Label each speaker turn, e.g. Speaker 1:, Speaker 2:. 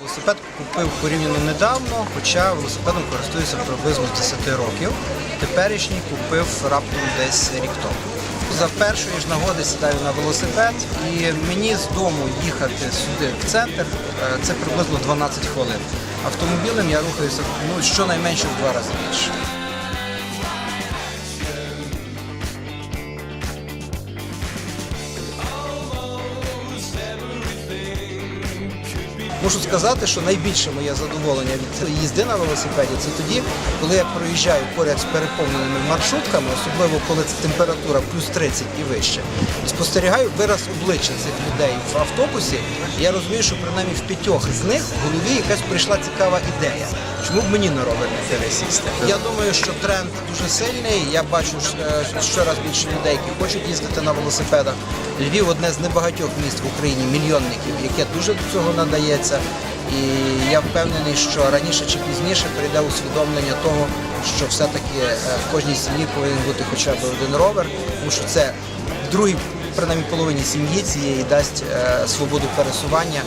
Speaker 1: Велосипед купив порівняно недавно, хоча велосипедом користуюся приблизно з 10 років. Теперішній купив раптом десь рік тому. За першої ж нагоди сідаю на велосипед і мені з дому їхати сюди в центр е, це приблизно 12 хвилин. Автомобілем я рухаюся ну, щонайменше в два рази більше. Можу сказати, що найбільше моє задоволення від їзди на велосипеді це тоді, коли я проїжджаю поряд з переповненими маршрутками, особливо коли це температура плюс 30 і вище, і спостерігаю вираз обличчя цих людей в автобусі. Я розумію, що принаймні в п'ятьох з них в голові якась прийшла цікава ідея. Чому б мені на ровер не пересісти? Я думаю, що тренд дуже сильний. Я бачу е, щораз більше людей, які хочуть їздити на велосипедах. Львів одне з небагатьох міст в Україні, мільйонників, яке дуже до цього надається. І я впевнений, що раніше чи пізніше прийде усвідомлення того, що все-таки е, в кожній сім'ї повинен бути хоча б один ровер, тому що це в другій, принаймні половині сім'ї цієї дасть е, свободу пересування.